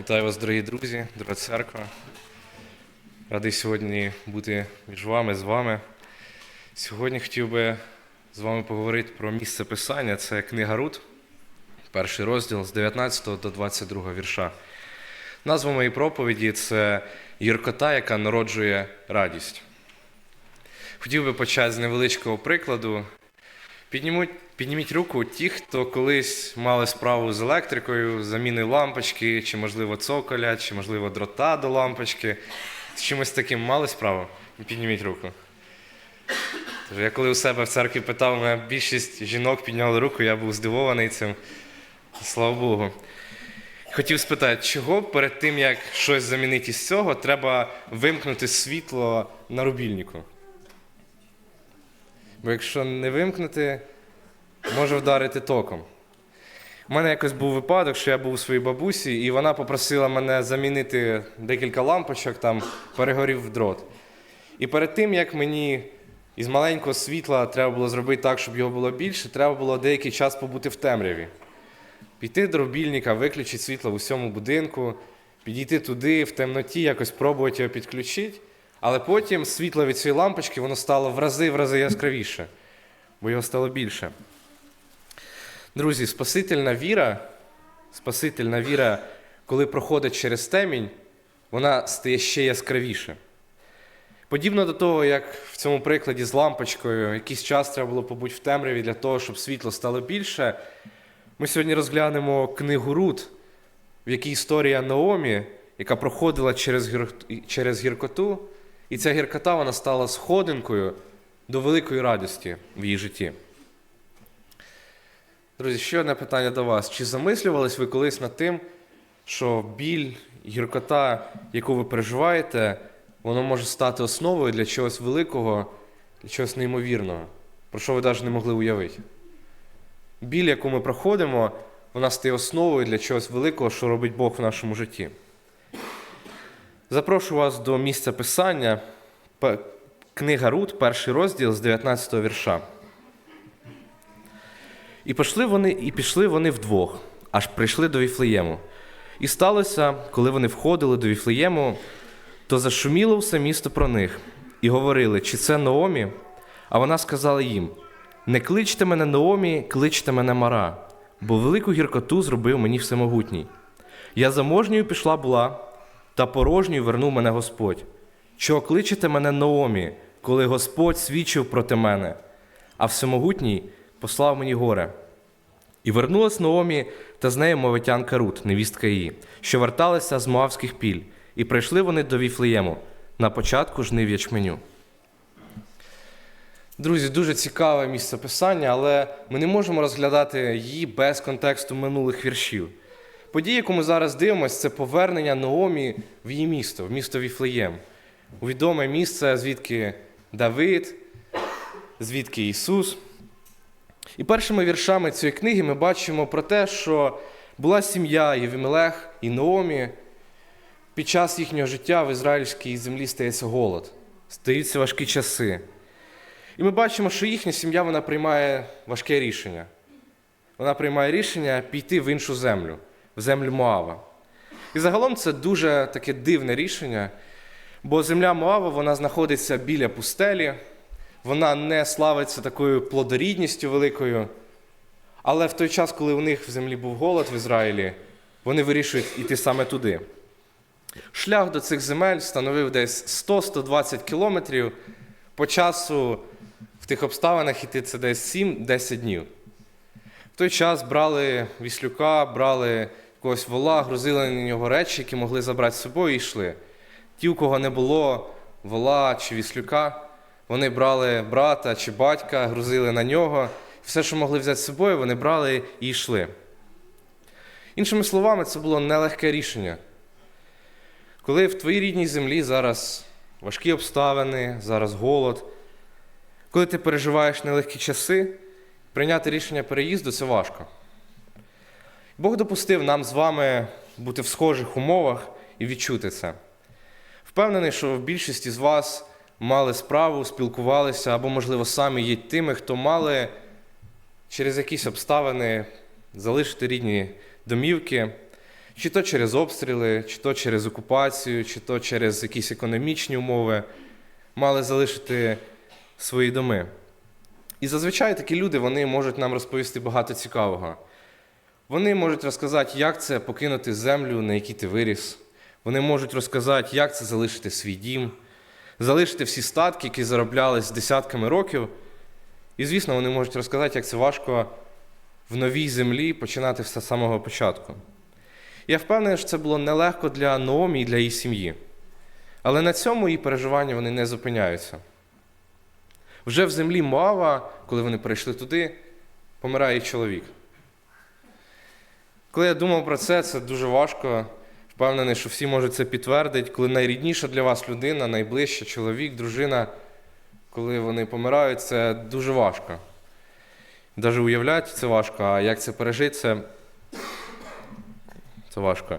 Вітаю вас, дорогі друзі, дорога церква. Радий сьогодні бути між вами, з вами. Сьогодні хотів би з вами поговорити про місце писання. Це книга Рут, перший розділ з 19 до 22 вірша. Назва моєї проповіді це гіркота, яка народжує радість. Хотів би почати з невеличкого прикладу. Піднімуть, підніміть руку ті, хто колись мали справу з електрикою, заміни лампочки, чи, можливо, цоколя, чи, можливо, дрота до лампочки. З чимось таким мали справу? Підніміть руку. Тож я коли у себе в церкві питав, мене більшість жінок підняли руку, я був здивований цим. Слава Богу. Хотів спитати, чого перед тим, як щось замінити із цього, треба вимкнути світло на рубільнику? Бо якщо не вимкнути, може вдарити током. У мене якось був випадок, що я був у своїй бабусі, і вона попросила мене замінити декілька лампочок, там перегорів дрот. І перед тим, як мені із маленького світла треба було зробити так, щоб його було більше, треба було деякий час побути в темряві. Піти до рубільника, виключити світло в усьому будинку, підійти туди, в темноті, якось пробувати його підключити. Але потім світло від цієї лампочки воно стало в рази в рази яскравіше, бо його стало більше. Друзі, спасительна віра, спасительна віра, коли проходить через темінь, вона стає ще яскравіше. Подібно до того, як в цьому прикладі з лампочкою, якийсь час треба було побути в темряві для того, щоб світло стало більше. Ми сьогодні розглянемо книгу Рут, в якій історія Наомі, яка проходила через, гір... через гіркоту, і ця гіркота вона стала сходинкою до великої радості в її житті. Друзі, ще одне питання до вас. Чи замислювались ви колись над тим, що біль, гіркота, яку ви переживаєте, воно може стати основою для чогось великого, для чогось неймовірного, про що ви навіть не могли уявити? Біль, яку ми проходимо, вона стає основою для чогось великого, що робить Бог в нашому житті. Запрошую вас до місця писання. Книга Рут, перший розділ з 19 вірша. І пішли вони, і пішли вони вдвох, аж прийшли до Віфлеєму. І сталося, коли вони входили до Віфлеєму, то зашуміло все місто про них, і говорили, чи це Наомі? А вона сказала їм: Не кличте мене Наомі, кличте мене Мара, бо велику гіркоту зробив мені всемогутній. Я заможньою пішла була, та порожньою вернув мене Господь. Чого кличете мене Наомі, коли Господь свідчив проти мене, а всемогутній послав мені горе. І вернулась Наомі та з нею мовитянка Рут, невістка її, що верталися з Моавських піль, і прийшли вони до Віфлеєму на початку жнив ячменю. Друзі, дуже цікаве місце писання, але ми не можемо розглядати її без контексту минулих віршів. Подія, яку ми зараз дивимося, це повернення Наомі в її місто, в місто Віфлеєм. У відоме місце, звідки Давид, звідки Ісус. І першими віршами цієї книги ми бачимо про те, що була сім'я Євімелех і Наомі. Під час їхнього життя в ізраїльській землі стається голод, стаються важкі часи. І ми бачимо, що їхня сім'я вона приймає важке рішення. Вона приймає рішення піти в іншу землю, в землю Моава. І загалом це дуже таке дивне рішення, бо земля Моава вона знаходиться біля пустелі, вона не славиться такою плодорідністю великою. Але в той час, коли у них в землі був голод в Ізраїлі, вони вирішують іти саме туди. Шлях до цих земель становив десь 100-120 кілометрів. По часу в тих обставинах іти це десь 7-10 днів. В той час брали віслюка, брали якогось вола, грузили на нього речі, які могли забрати з собою і йшли. Ті, у кого не було вола чи віслюка, вони брали брата чи батька, грузили на нього. Все, що могли взяти з собою, вони брали і йшли. Іншими словами, це було нелегке рішення. Коли в твоїй рідній землі зараз важкі обставини, зараз голод, коли ти переживаєш нелегкі часи, прийняти рішення переїзду це важко. Бог допустив нам з вами бути в схожих умовах і відчути це. Впевнений, що в більшості з вас мали справу, спілкувалися або, можливо, самі є тими, хто мали через якісь обставини залишити рідні домівки, Чи то через обстріли, чи то через окупацію, чи то через якісь економічні умови, мали залишити свої доми. І зазвичай такі люди вони можуть нам розповісти багато цікавого. Вони можуть розказати, як це покинути землю, на якій ти виріс. Вони можуть розказати, як це залишити свій дім, залишити всі статки, які зароблялись десятками років. І, звісно, вони можуть розказати, як це важко в новій землі починати все з самого початку. Я впевнений, що це було нелегко для Наомі і для її сім'ї. Але на цьому її переживання вони не зупиняються. Вже в землі Моава, коли вони прийшли туди, помирає чоловік. Коли я думав про це, це дуже важко. Впевнений, що всі можуть це підтвердити, коли найрідніша для вас людина, найближча чоловік, дружина, коли вони помирають, це дуже важко. Навіть уявляти це важко, а як це пережити, це, це важко.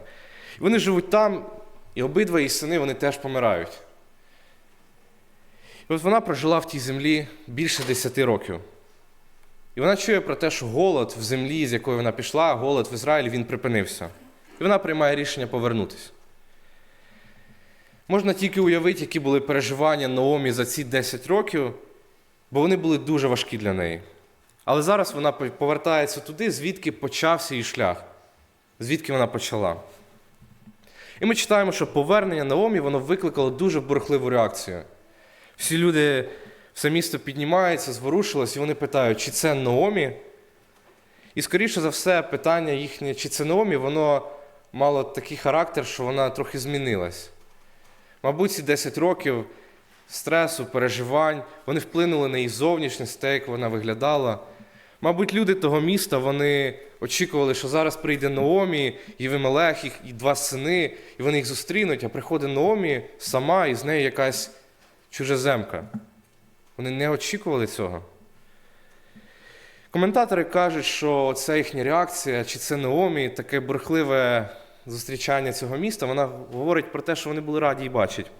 І вони живуть там, і обидва її сини вони теж помирають. І от вона прожила в тій землі більше 10 років. І вона чує про те, що голод в землі, з якої вона пішла, голод в Ізраїлі, він припинився. І вона приймає рішення повернутися. Можна тільки уявити, які були переживання Наомі за ці 10 років, бо вони були дуже важкі для неї. Але зараз вона повертається туди, звідки почався її шлях, звідки вона почала. І ми читаємо, що повернення Наомі воно викликало дуже бурхливу реакцію. Всі люди, все місто піднімається, зворушилось, і вони питають, чи це Наомі? І, скоріше за все, питання їхнє, чи це Наомі, воно мало такий характер, що вона трохи змінилась. Мабуть, ці 10 років стресу, переживань, вони вплинули на її зовнішність, те, як вона виглядала. Мабуть, люди того міста вони очікували, що зараз прийде Наомі, і Вимелех, їх і два сини, і вони їх зустрінуть, а приходить Наомі сама, і з нею якась чужеземка. Вони не очікували цього. Коментатори кажуть, що це їхня реакція, чи це Наомі, таке бурхливе зустрічання цього міста, вона говорить про те, що вони були раді і бачать.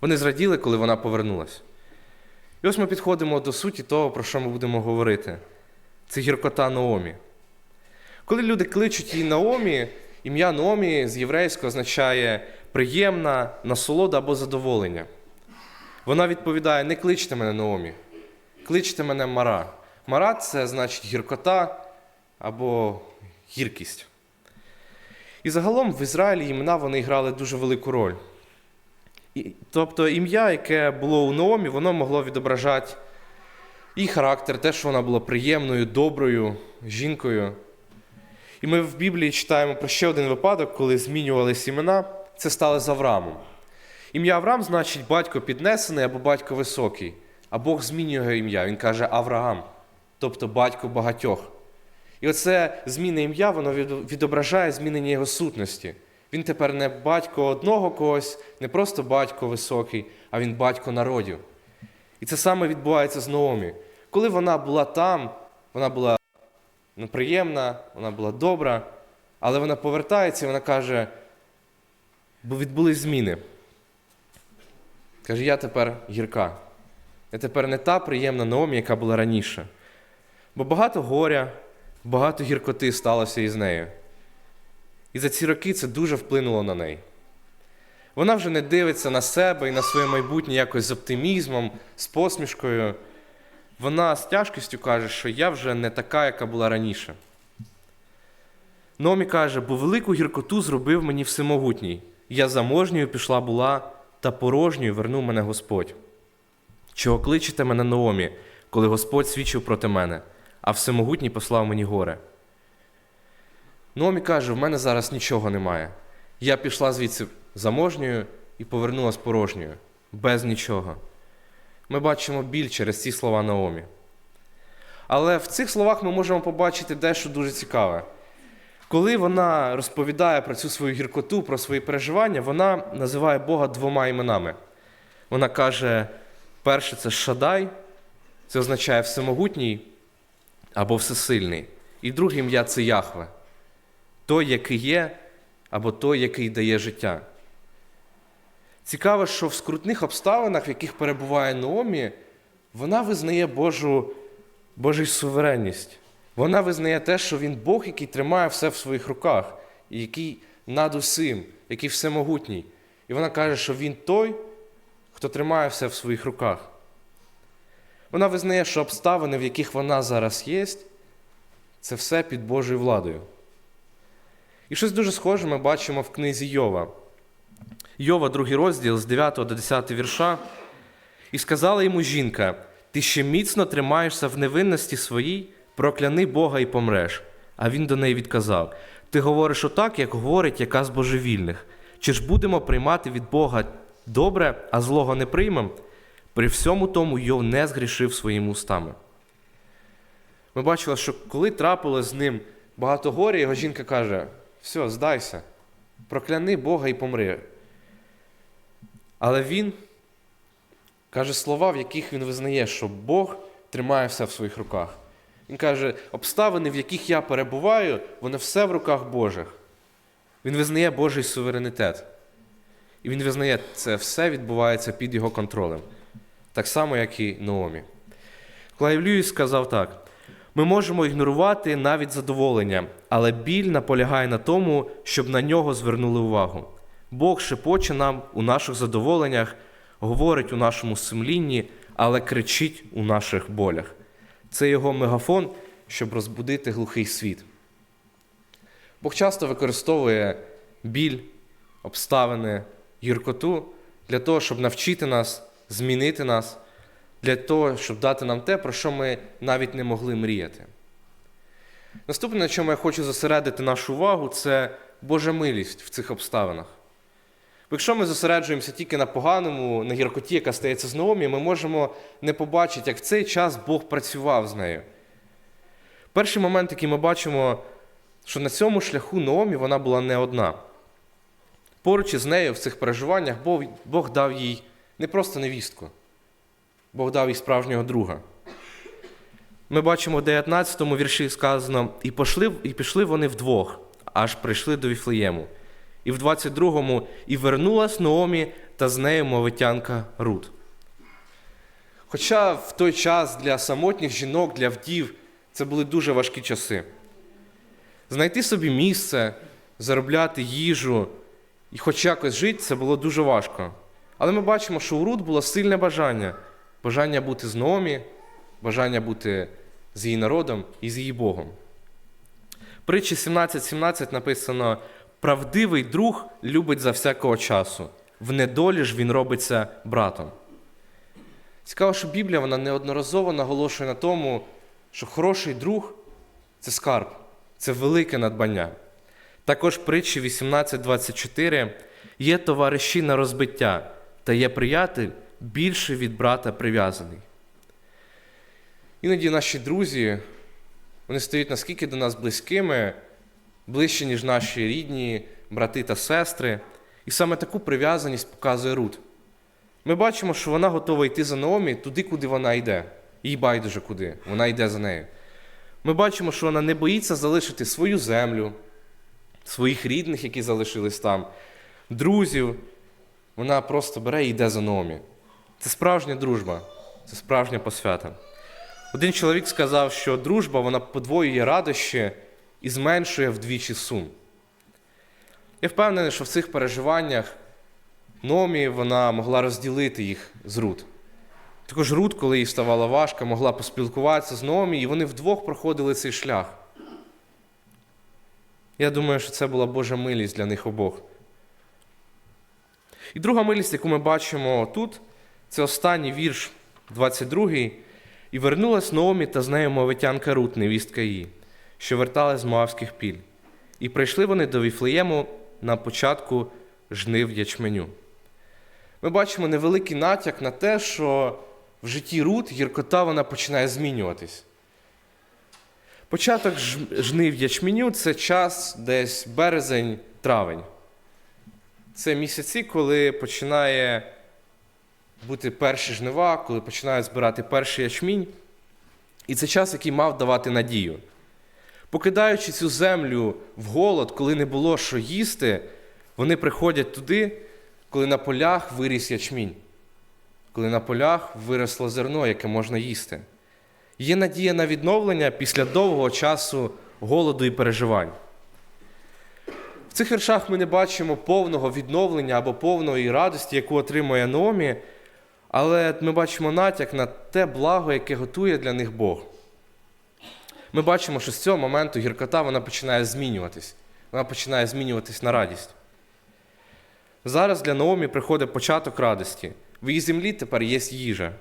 Вони зраділи, коли вона повернулась. І ось ми підходимо до суті того, про що ми будемо говорити. Це гіркота Наомі. Коли люди кличуть її Наомі, ім'я Наомі з єврейського означає приємна, насолода або задоволення. Вона відповідає: не кличте мене Наомі, кличте мене Мара. Мара це значить гіркота або гіркість. І загалом в Ізраїлі імена вони грали дуже велику роль. І, тобто ім'я, яке було у Наомі, воно могло відображати і характер, те, що вона була приємною, доброю жінкою. І ми в Біблії читаємо про ще один випадок, коли змінювалися імена, це стало з Авраамом. Ім'я Авраам значить батько піднесений або батько високий. А Бог змінює його ім'я. Він каже Авраам, тобто батько багатьох. І оце зміни ім'я, воно відображає змінення його сутності. Він тепер не батько одного когось, не просто батько високий, а він батько народів. І це саме відбувається з Наомі. Коли вона була там, вона була приємна, вона була добра, але вона повертається і вона каже, бо відбулись зміни. Каже, я тепер гірка. Я тепер не та приємна Наомі, яка була раніше. Бо багато горя, багато гіркоти сталося із нею. І за ці роки це дуже вплинуло на неї. Вона вже не дивиться на себе і на своє майбутнє якось з оптимізмом, з посмішкою. Вона з тяжкістю каже, що я вже не така, яка була раніше. Номі каже, бо велику гіркоту зробив мені всемогутній. Я заможньою пішла була, та порожньою вернув мене Господь. Чого кличете мене Наомі, коли Господь свідчив проти мене, а всемогутній послав мені горе? Номі каже, в мене зараз нічого немає. Я пішла звідси заможньою і повернулася порожньою, без нічого. Ми бачимо біль через ці слова Наомі. Але в цих словах ми можемо побачити дещо дуже цікаве. Коли вона розповідає про цю свою гіркоту, про свої переживання, вона називає Бога двома іменами. Вона каже: перше це Шадай, це означає всемогутній або всесильний. І друге ім'я це Яхве, той, який є, або той, який дає життя. Цікаво, що в скрутних обставинах, в яких перебуває Наомі, вона визнає Божу, Божу суверенність. Вона визнає те, що він Бог, який тримає все в своїх руках. і який над усім, який всемогутній. І вона каже, що він той, хто тримає все в своїх руках. Вона визнає, що обставини, в яких вона зараз є, це все під Божою владою. І щось дуже схоже ми бачимо в книзі Йова. Йова, другий розділ з 9 до 10 вірша. І сказала йому жінка: Ти ще міцно тримаєшся в невинності своїй, прокляни Бога і помреш. А він до неї відказав: Ти говориш отак, як говорить яка з божевільних. Чи ж будемо приймати від Бога добре, а злого не приймемо? При всьому тому Йов не згрішив своїми устами. Ми бачили, що коли трапилось з ним багато горя, його жінка каже: все, здайся, прокляни Бога і помри. Але він каже слова, в яких він визнає, що Бог тримає все в своїх руках. Він каже, обставини, в яких я перебуваю, вони все в руках Божих. Він визнає Божий суверенітет. І він визнає, це все відбувається під його контролем. Так само, як і Наомі. Клайв Льюіс сказав так: ми можемо ігнорувати навіть задоволення, але біль наполягає на тому, щоб на нього звернули увагу. Бог шепоче нам у наших задоволеннях, говорить у нашому сумлінні, але кричить у наших болях. Це його мегафон, щоб розбудити глухий світ. Бог часто використовує біль, обставини, гіркоту для того, щоб навчити нас, змінити нас, для того, щоб дати нам те, про що ми навіть не могли мріяти. Наступне, на чому я хочу зосередити нашу увагу, це Божа милість в цих обставинах. Якщо ми зосереджуємося тільки на поганому, на гіркоті, яка стається з Наомі, ми можемо не побачити, як в цей час Бог працював з нею. Перший момент, який ми бачимо, що на цьому шляху Наомі вона була не одна. Поруч із нею в цих переживаннях Бог, Бог дав їй не просто невістку, Бог дав їй справжнього друга. Ми бачимо в 19 му вірші сказано: і пішли, і пішли вони вдвох, аж прийшли до Віфлеєму. І в 22-му і вернулась Наомі та з нею мовитянка Рут. Хоча в той час для самотніх жінок, для вдів, це були дуже важкі часи. Знайти собі місце, заробляти їжу і хоч якось жити, це було дуже важко. Але ми бачимо, що у Рут було сильне бажання бажання бути з Наомі, бажання бути з її народом і з її Богом. Притчі 17.17 написано: правдивий друг любить за всякого часу, в недолі ж він робиться братом. Цікаво, що Біблія вона неодноразово наголошує на тому, що хороший друг це скарб, це велике надбання. Також притчі 18.24 є товариші на розбиття, та є приятель більше від брата прив'язаний. Іноді наші друзі, вони стають наскільки до нас близькими, ближче, ніж наші рідні, брати та сестри. І саме таку прив'язаність показує Рут. Ми бачимо, що вона готова йти за Наомі туди, куди вона йде. Їй байдуже куди, вона йде за нею. Ми бачимо, що вона не боїться залишити свою землю, своїх рідних, які залишились там, друзів. Вона просто бере і йде за Наомі. Це справжня дружба, це справжня посвята. Один чоловік сказав, що дружба вона подвоює радощі і зменшує вдвічі сум. Я впевнений, що в цих переживаннях Номі вона могла розділити їх з Рут. Також Рут, коли їй ставало важко, могла поспілкуватися з Номі, і вони вдвох проходили цей шлях. Я думаю, що це була Божа милість для них обох. І друга милість, яку ми бачимо тут, це останній вірш, 22 І вернулась Наомі та з нею мовитянка Рут, невістка її, що верталась з Моавських піль. І прийшли вони до Віфлеєму на початку жнив ячменю. Ми бачимо невеликий натяк на те, що в житті Рут гіркота вона починає змінюватись. Початок жнив ячменю це час десь березень-травень. Це місяці, коли починає бути перші жнива, коли починають збирати перший ячмінь. І це час, який мав давати надію. Покидаючи цю землю в голод, коли не було що їсти, вони приходять туди, коли на полях виріс ячмінь, коли на полях виросло зерно, яке можна їсти. Є надія на відновлення після довгого часу голоду і переживань. В цих віршах ми не бачимо повного відновлення або повної радості, яку отримує Наомі, але ми бачимо натяк на те благо, яке готує для них Бог. Ми бачимо, що з цього моменту гіркота вона починає змінюватись. Вона починає змінюватись на радість. Зараз для Наомі приходить початок радості. В її землі тепер є їжа.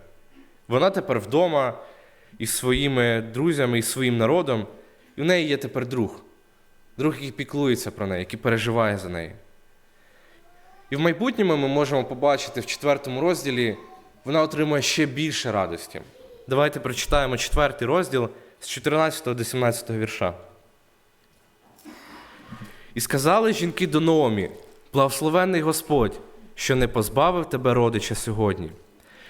Вона тепер вдома із своїми друзями, із своїм народом, і в неї є тепер друг. Друг, який піклується про неї, який переживає за неї. І в майбутньому ми можемо побачити в четвертому розділі, вона отримує ще більше радості. Давайте прочитаємо четвертий розділ з 14 до 17 вірша. І сказали жінки до Наомі, благословенний Господь, що не позбавив тебе родича сьогодні.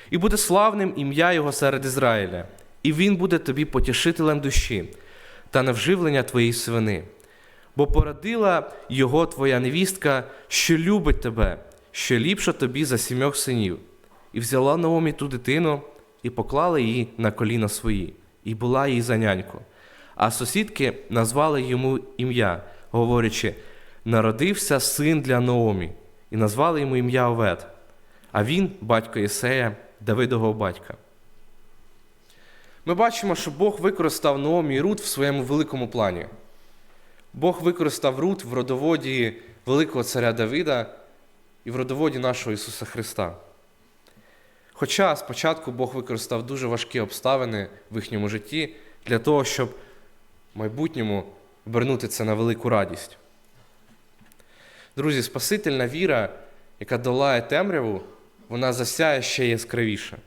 І буде славним ім'я Його серед Ізраїля, і він буде тобі потішителем душі та навживлення твоєї свини. Бо породила його твоя невістка, що любить тебе, що ліпша тобі за сімьох синів. І взяла Наомі ту дитину і поклала її на коліна свої, і була їй за няньку. А сусідки назвали йому ім'я, говорячи: народився син для Наомі, і назвали йому ім'я Овед, а він батько Єсея, Давидового батька. Ми бачимо, що Бог використав Наомі і Рут в своєму великому плані. Бог використав Рут в родоводі великого царя Давида і в родоводі нашого Ісуса Христа. Хоча спочатку Бог використав дуже важкі обставини в їхньому житті для того, щоб в майбутньому обернути це на велику радість. Друзі, Спасительна віра, яка долає темряву, вона засяє ще яскравіше.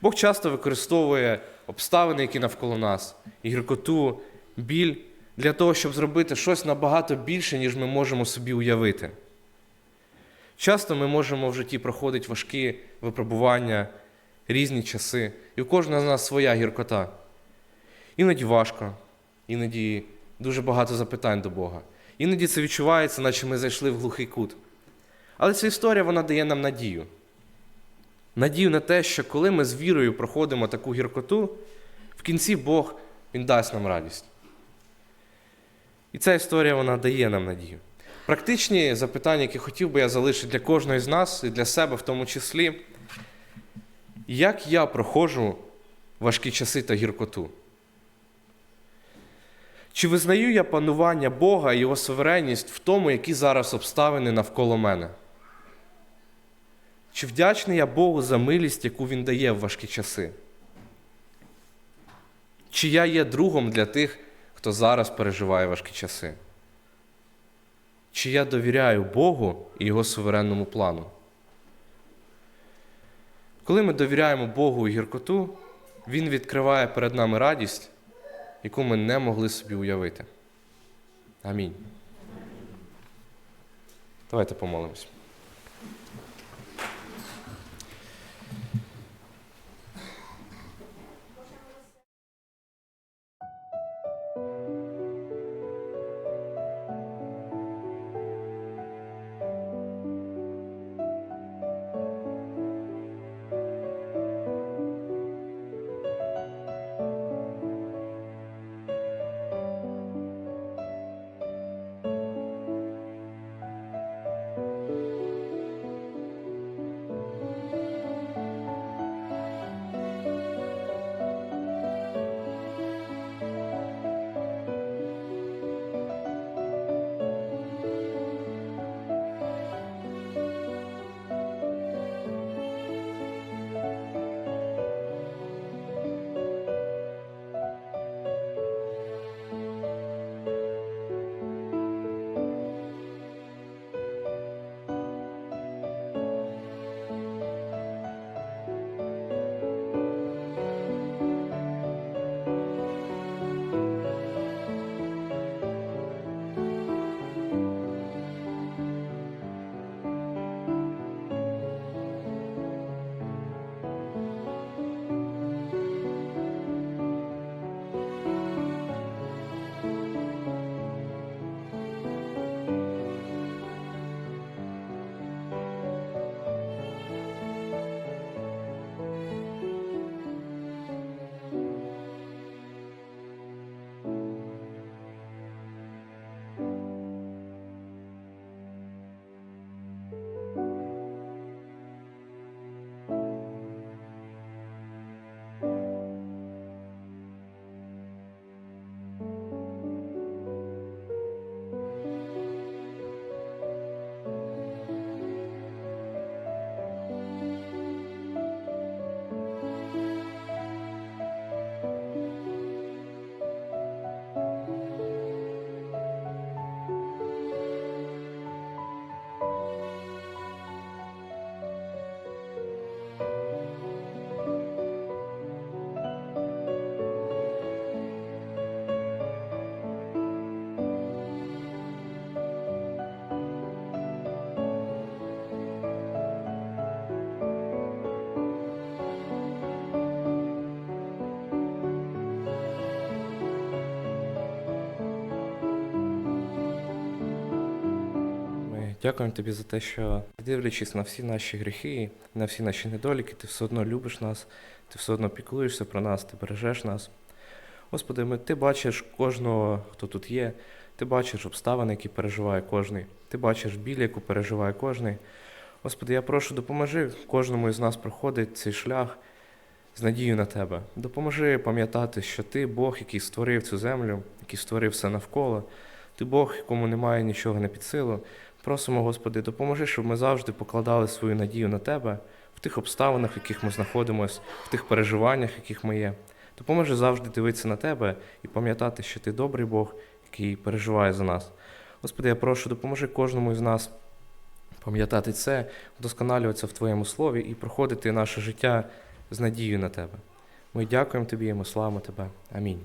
Бог часто використовує обставини, які навколо нас, і гіркоту, біль для того, щоб зробити щось набагато більше, ніж ми можемо собі уявити. Часто ми можемо в житті проходити важкі випробування, різні часи, і у кожного з нас своя гіркота. Іноді важко, іноді дуже багато запитань до Бога. Іноді це відчувається, наче ми зайшли в глухий кут. Але ця історія вона дає нам надію. Надію на те, що коли ми з вірою проходимо таку гіркоту, в кінці Бог Він дасть нам радість. І ця історія вона дає нам надію. Практичні запитання, які хотів би я залишити для кожного з нас і для себе в тому числі, як я проходжу важкі часи та гіркоту? Чи визнаю я панування Бога і Його суверенність в тому, які зараз обставини навколо мене? Чи вдячний я Богу за милість, яку Він дає в важкі часи? Чи я є другом для тих, хто зараз переживає важкі часи? Чи я довіряю Богу і Його суверенному плану? Коли ми довіряємо Богу і гіркоту, Він відкриває перед нами радість, яку ми не могли собі уявити. Амінь. Давайте помолимось. Дякуємо тобі за те, що дивлячись на всі наші гріхи, на всі наші недоліки, ти все одно любиш нас, ти все одно піклуєшся про нас, ти бережеш нас. Господи, ми, ти бачиш кожного, хто тут є, ти бачиш обставини, які переживає кожний, ти бачиш біль, яку переживає кожний. Господи, я прошу, допоможи кожному із нас проходити цей шлях з надією на тебе. Допоможи пам'ятати, що ти Бог, який створив цю землю, який створив все навколо. Ти Бог, якому немає нічого не під силу. Просимо, Господи, допоможи, щоб ми завжди покладали свою надію на Тебе в тих обставинах, в яких ми знаходимося, в тих переживаннях, яких ми є. Допоможи завжди дивитися на Тебе і пам'ятати, що Ти добрий Бог, який переживає за нас. Господи, я прошу, допоможи кожному із нас пам'ятати це, вдосконалюватися в Твоєму слові і проходити наше життя з надією на Тебе. Ми дякуємо Тобі і ми славимо Тебе. Амінь.